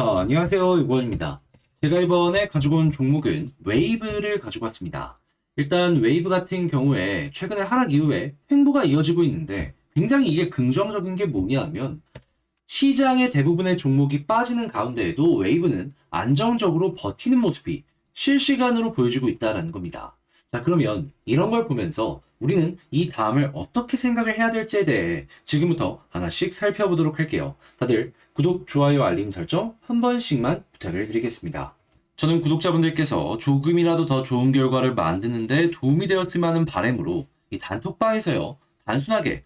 자, 안녕하세요. 유건입니다. 제가 이번에 가지고 온 종목은 웨이브를 가지고 왔습니다. 일단 웨이브 같은 경우에 최근에 하락 이후에 횡보가 이어지고 있는데 굉장히 이게 긍정적인 게 뭐냐면 시장의 대부분의 종목이 빠지는 가운데에도 웨이브는 안정적으로 버티는 모습이 실시간으로 보여주고 있다는 겁니다. 자, 그러면 이런 걸 보면서 우리는 이 다음을 어떻게 생각을 해야 될지에 대해 지금부터 하나씩 살펴보도록 할게요. 다들 구독, 좋아요, 알림 설정 한 번씩만 부탁을 드리겠습니다. 저는 구독자분들께서 조금이라도 더 좋은 결과를 만드는데 도움이 되었으면 하는 바람으로 이 단톡방에서요, 단순하게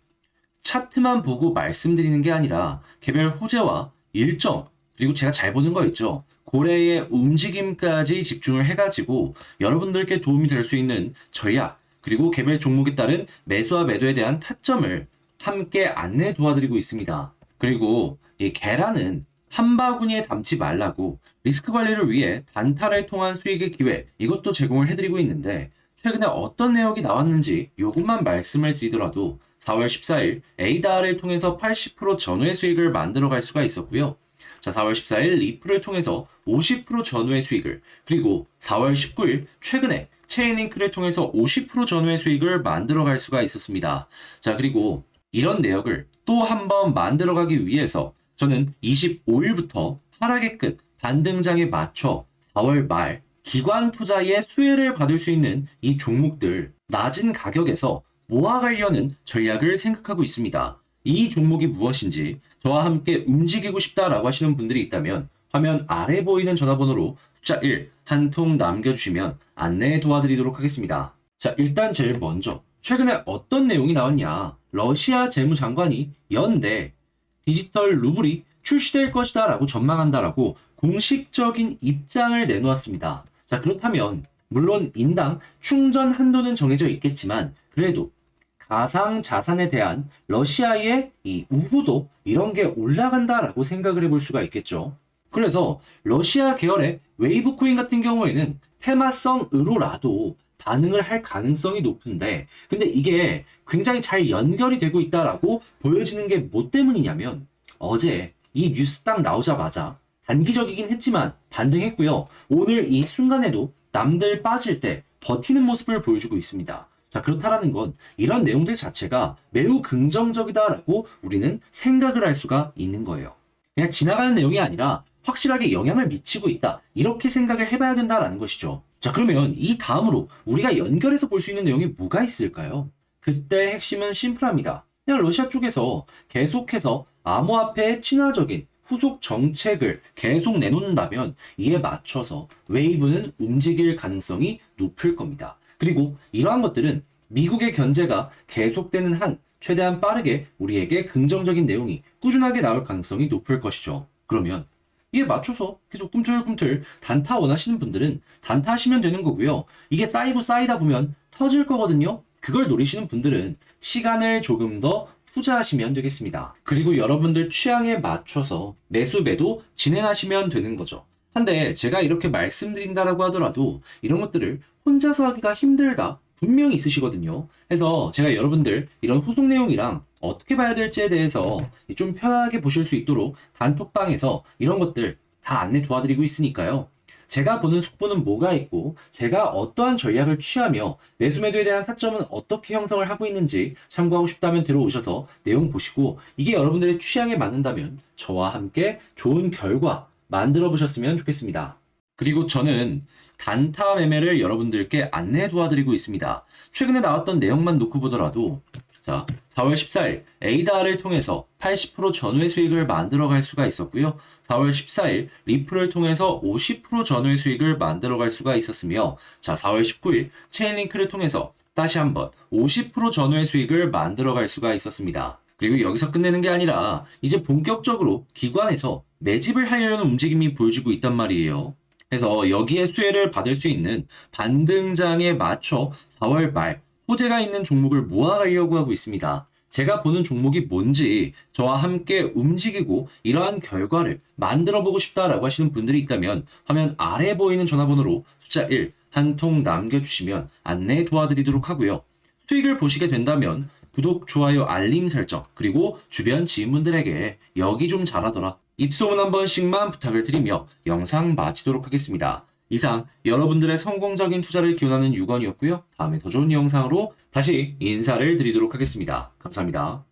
차트만 보고 말씀드리는 게 아니라 개별 호재와 일정, 그리고 제가 잘 보는 거 있죠. 고래의 움직임까지 집중을 해가지고 여러분들께 도움이 될 수 있는 전략, 그리고 개별 종목에 따른 매수와 매도에 대한 타점을 함께 안내 도와드리고 있습니다. 그리고 이 계란은 한 바구니에 담지 말라고 리스크 관리를 위해 단타를 통한 수익의 기회 이것도 제공을 해드리고 있는데 최근에 어떤 내역이 나왔는지 요것만 말씀을 드리더라도 4월 14일 에이다를 통해서 80% 전후의 수익을 만들어 갈 수가 있었고요. 자, 4월 14일 리플을 통해서 50% 전후의 수익을 그리고 4월 19일 최근에 체인링크를 통해서 50% 전후의 수익을 만들어 갈 수가 있었습니다. 자, 그리고 이런 내역을 또 한 번 만들어 가기 위해서 저는 25일부터 하락의 끝 반등장에 맞춰 4월 말 기관 투자의 수혜를 받을 수 있는 이 종목들 낮은 가격에서 모아가려는 전략을 생각하고 있습니다. 이 종목이 무엇인지 저와 함께 움직이고 싶다라고 하시는 분들이 있다면 화면 아래 보이는 전화번호로 숫자 1 한 통 남겨주시면 안내 도와드리도록 하겠습니다. 자, 일단 제일 먼저 최근에 어떤 내용이 나왔냐? 러시아 재무장관이 연내 디지털 루블이 출시될 것이다 라고 전망한다라고 공식적인 입장을 내놓았습니다. 자, 그렇다면 물론 인당 충전 한도는 정해져 있겠지만 그래도 가상 자산에 대한 러시아의 이 우호도 이런 게 올라간다라고 생각을 해볼 수가 있겠죠. 그래서 러시아 계열의 웨이브 코인 같은 경우에는 테마성으로라도 반응을 할 가능성이 높은데 근데 이게 굉장히 잘 연결이 되고 있다라고 보여지는 게 뭐 때문이냐면 어제 이 뉴스 딱 나오자마자 단기적이긴 했지만 반등했고요. 오늘 이 순간에도 남들 빠질 때 버티는 모습을 보여주고 있습니다. 자, 그렇다라는 건 이런 내용들 자체가 매우 긍정적이다라고 우리는 생각을 할 수가 있는 거예요. 그냥 지나가는 내용이 아니라 확실하게 영향을 미치고 있다. 이렇게 생각을 해봐야 된다라는 것이죠. 자, 그러면 이 다음으로 우리가 연결해서 볼 수 있는 내용이 뭐가 있을까요? 그때 핵심은 심플합니다. 그냥 러시아 쪽에서 계속해서 암호화폐의 친화적인 후속 정책을 계속 내놓는다면 이에 맞춰서 웨이브는 움직일 가능성이 높을 겁니다. 그리고 이러한 것들은 미국의 견제가 계속되는 한 최대한 빠르게 우리에게 긍정적인 내용이 꾸준하게 나올 가능성이 높을 것이죠. 그러면 이에 맞춰서 계속 꿈틀꿈틀 단타 원하시는 분들은 단타 하시면 되는 거고요. 이게 쌓이고 쌓이다 보면 터질 거거든요. 그걸 노리시는 분들은 시간을 조금 더 투자하시면 되겠습니다. 그리고 여러분들 취향에 맞춰서 매수 매도 진행하시면 되는 거죠. 한데 제가 이렇게 말씀드린다라고 하더라도 이런 것들을 혼자서 하기가 힘들다 분명히 있으시거든요. 그래서 제가 여러분들 이런 후속 내용이랑 어떻게 봐야 될지에 대해서 좀 편하게 보실 수 있도록 단톡방에서 이런 것들 다 안내 도와드리고 있으니까요. 제가 보는 속보는 뭐가 있고 제가 어떠한 전략을 취하며 매수 매도에 대한 타점은 어떻게 형성을 하고 있는지 참고하고 싶다면 들어오셔서 내용 보시고 이게 여러분들의 취향에 맞는다면 저와 함께 좋은 결과 만들어 보셨으면 좋겠습니다. 그리고 저는 단타 매매를 여러분들께 안내 도와드리고 있습니다. 최근에 나왔던 내용만 놓고 보더라도 자, 4월 14일 에이다를 통해서 80% 전후의 수익을 만들어 갈 수가 있었고요. 4월 14일 리플을 통해서 50% 전후의 수익을 만들어 갈 수가 있었으며 자, 4월 19일 체인링크를 통해서 다시 한번 50% 전후의 수익을 만들어 갈 수가 있었습니다. 그리고 여기서 끝내는 게 아니라 이제 본격적으로 기관에서 매집을 하려는 움직임이 보여지고 있단 말이에요. 그래서 여기에 수혜를 받을 수 있는 반등장에 맞춰 4월 말 호재가 있는 종목을 모아가려고 하고 있습니다. 제가 보는 종목이 뭔지 저와 함께 움직이고 이러한 결과를 만들어 보고 싶다라고 하시는 분들이 있다면 화면 아래 보이는 전화번호로 숫자 1 한 통 남겨주시면 안내 도와드리도록 하고요. 수익을 보시게 된다면 구독, 좋아요, 알림 설정, 그리고 주변 지인분들에게 여기 좀 잘하더라. 입소문 한 번씩만 부탁을 드리며 영상 마치도록 하겠습니다. 이상 여러분들의 성공적인 투자를 기원하는 유건이었고요. 다음에 더 좋은 영상으로 다시 인사를 드리도록 하겠습니다. 감사합니다.